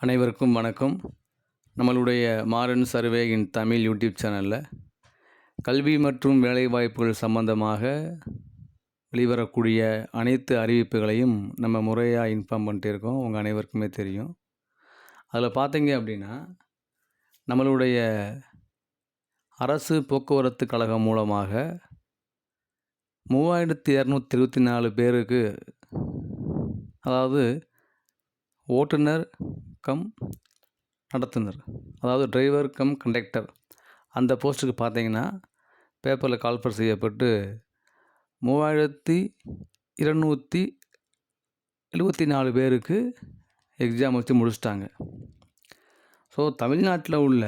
அனைவருக்கும் வணக்கம். நம்மளுடைய Maran survey in Tamil YouTube சேனலில் கல்வி மற்றும் வேலைவாய்ப்புகள் சம்பந்தமாக வெளிவரக்கூடிய அனைத்து அறிவிப்புகளையும் நம்ம முறையாக இன்ஃபார்ம் பண்ணிட்டு இருக்கோம். உங்கள் அனைவருக்குமே தெரியும். அதில் பார்த்தீங்க அப்படின்னா நம்மளுடைய அரசு போக்குவரத்து கழகம் மூலமாக மூவாயிரத்தி இரநூத்தி இருபத்தி நாலு பேருக்கு அதாவது ஓட்டுநர் கம் நடத்துனர். அதாவது டிரைவர் கம் கண்டக்டர் அந்த போஸ்ட்டுக்கு பார்த்தீங்கன்னா பேப்பரில் கால்ஃபர் செய்யப்பட்டு மூவாயிரத்தி இருநூற்றி எழுபத்தி நாலு பேருக்கு எக்ஸாம் வச்சு முடிச்சிட்டாங்க. ஸோ தமிழ்நாட்டில் உள்ள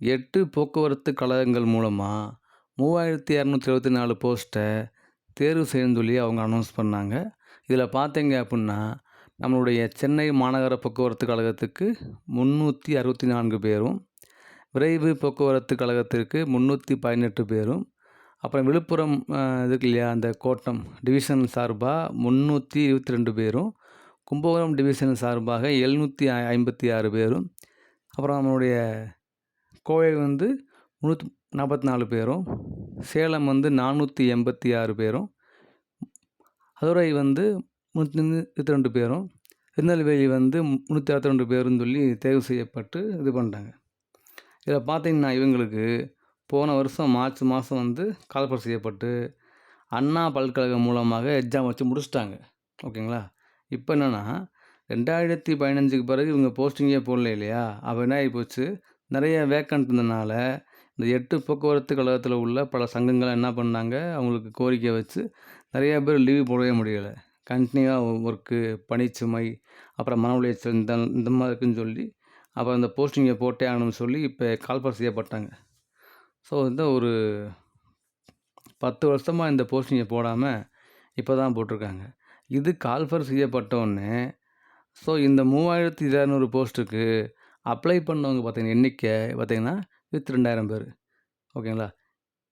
எட்டு போக்குவரத்து கழகங்கள் மூலமாக மூவாயிரத்தி இரநூத்தி எழுபத்தி நாலு போஸ்ட்டை தேர்வு செய்யணும்னு சொல்லி அவங்க அனௌன்ஸ் பண்ணாங்க இதில் பார்த்தீங்க அப்படின்னா நம்மளுடைய சென்னை மாநகர போக்குவரத்து கழகத்துக்கு முந்நூற்றி அறுபத்தி நான்கு பேரும் விரைவு போக்குவரத்து கழகத்திற்கு முந்நூற்றி பதினெட்டு பேரும் அப்புறம் விழுப்புரம் இதுக்கு இல்லையா அந்த கோட்டம் டிவிஷன் சார்பாக முந்நூற்றி இருபத்தி ரெண்டு பேரும் கும்பகோணம் டிவிஷன் சார்பாக எழுநூற்றி ஐம்பத்தி ஆறு பேரும் அப்புறம் நம்மளுடைய கோவை வந்து முந்நூற்றி நாற்பத்தி நாலு பேரும் சேலம் வந்து நானூற்றி எண்பத்தி ஆறு பேரும் மதுரை வந்து முந்நூற்றி இருபத்தி ரெண்டு பேரும் திருநெல்வேலி வந்து முந்நூற்றி அறுபத்தி ரெண்டு பேருன்னு சொல்லி தேர்வு செய்யப்பட்டு இது பண்ணிட்டாங்க. இதில் பார்த்தீங்கன்னா இவங்களுக்கு போன வருஷம் மார்ச் மாதம் வந்து கால்பர் செய்யப்பட்டு அண்ணா பல்கழகம் மூலமாக எக்ஸாம் வச்சு முடிச்சிட்டாங்க. ஓகேங்களா? இப்போ என்னென்னா ரெண்டாயிரத்தி பதினஞ்சுக்கு பிறகு இவங்க போஸ்டிங்கே போடல இல்லையா? அப்போ என்ன ஆகி போச்சு? நிறைய வேக்கண்ட் இருந்ததுனால இந்த எட்டு போக்குவரத்து கழகத்தில் உள்ள பல சங்கங்கள் என்ன பண்ணாங்க? அவங்களுக்கு கோரிக்கை வச்சு நிறைய பேர் லீவு போடவே முடியலை. கண்டினியூவாக ஒர்க்கு பணிச்சுமை அப்புறம் மன உளைச்சல் இந்த இந்த மாதிரி இருக்குன்னு சொல்லி அப்புறம் அந்த போஸ்டிங்கை போட்டே ஆகணும்னு சொல்லி இப்போ கால்ஃபர் செய்யப்பட்டாங்க. ஸோ வந்து ஒரு பத்து வருஷமாக இந்த போஸ்டிங்கை போடாமல் இப்போ தான் போட்டிருக்காங்க. இது கால்ஃபர் செய்யப்பட்டோடனே ஸோ இந்த மூவாயிரத்தி இரநூறு போஸ்ட்டுக்கு அப்ளை பண்ணவங்க பார்த்தீங்கன்னா எண்ணிக்கை பார்த்திங்கன்னா இருபத்தி ரெண்டாயிரம் பேர். ஓகேங்களா?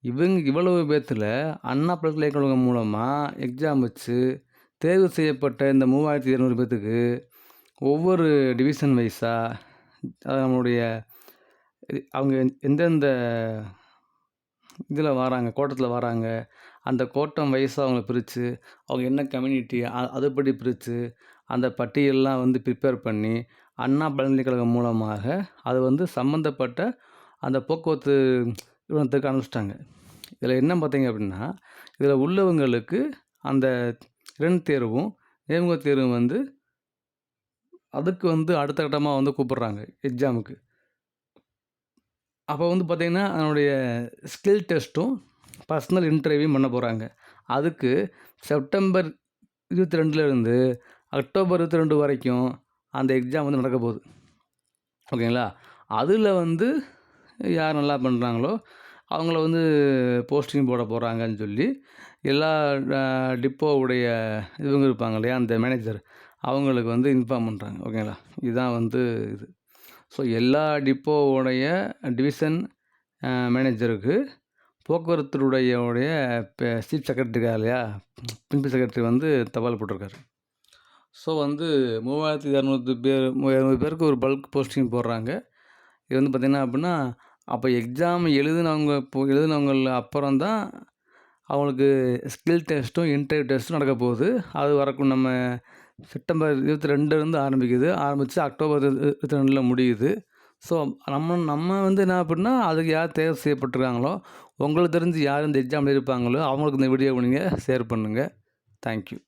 இவங்க இவ்வளவு பேர்த்தில் அண்ணா பல்கலைக்கழகம் மூலமாக எக்ஸாம் வச்சு தேர்வு செய்யப்பட்ட இந்த மூவாயிரத்தி இரநூறு பேர்த்துக்கு ஒவ்வொரு டிவிஷன் வைஸாக நம்மளுடைய அவங்க எந்தெந்த இதில் வராங்க கோட்டத்தில் வராங்க அந்த கோட்டம் வயசாக அவங்கள பிரித்து அவங்க என்ன கம்யூனிட்டி அதுபடி பிரித்து அந்த பட்டியல்லாம் வந்து ப்ரிப்பேர் பண்ணி அண்ணா பல்கலைக்கழகம் மூலமாக அது வந்து சம்மந்தப்பட்ட அந்த போக்குவரத்து நிறுவனத்துக்கு அனுப்பிச்சிட்டாங்க. இதில் என்ன பார்த்தீங்க அப்படின்னா இதில் உள்ளவங்களுக்கு அந்த ரெண்டு தேர்வும் நேர்முக தேர்வும் வந்து அதுக்கு வந்து அடுத்த கட்டமாக வந்து கூப்பிட்றாங்க எக்ஸாமுக்கு அப்போ வந்து பார்த்திங்கன்னா அதனுடைய ஸ்கில் டெஸ்ட்டும் பர்சனல் இன்டர்வியூ பண்ண போகிறாங்க அதுக்கு செப்டம்பர் இருபத்தி ரெண்டுலேருந்து அக்டோபர் இருபத்தி ரெண்டு வரைக்கும் அந்த எக்ஸாம் வந்து நடக்க போகுது. ஓகேங்களா? அதில் வந்து யார் நல்லா பண்ணுறாங்களோ அவங்கள வந்து போஸ்டிங் போட போகிறாங்கன்னு சொல்லி எல்லா டிப்போவுடைய இவங்க இருப்பாங்க இல்லையா அந்த மேனேஜர் அவங்களுக்கு வந்து இன்ஃபார்ம் பண்ணுறாங்க ஓகேங்களா? இதுதான் வந்து இது. ஸோ எல்லா டிப்போவுடைய டிவிஷன் மேனேஜருக்கு போக்குவரத்துடைய உடைய சீஃப் செக்ரட்டரி இல்லையா பிரின்சிபல் செக்ரட்டரி வந்து தபால் போட்டிருக்காரு. ஸோ வந்து மூவாயிரத்தி இரநூத்தி பேர் இரநூறு பேருக்கு ஒரு பல்க் போஸ்டிங் போடுறாங்க. இது வந்து பார்த்திங்கன்னா அப்படின்னா அப்போ எக்ஸாம் எழுதினவங்க இப்போ எழுதினவங்கள அப்புறம் தான் அவங்களுக்கு ஸ்கில் டெஸ்ட்டும் இன்டர்வியூ டெஸ்ட்டும் நடக்க போகுது. அது வரக்கும் நம்ம செப்டம்பர் இருபத்தி ரெண்டுலேருந்து ஆரம்பிக்குது. ஆரம்பித்து அக்டோபர் இருபத்தி ரெண்டில் முடியுது. ஸோ நம்ம நம்ம வந்து என்ன அப்படின்னா அதுக்கு யார் தேர்வு செய்யப்பட்டிருக்காங்களோ உங்களுக்கு தெரிஞ்சு யார் இந்த எக்ஸாம் இருப்பாங்களோ அவங்களுக்கு இந்த வீடியோ நீங்கள் ஷேர் பண்ணுங்கள் தேங்க்யூ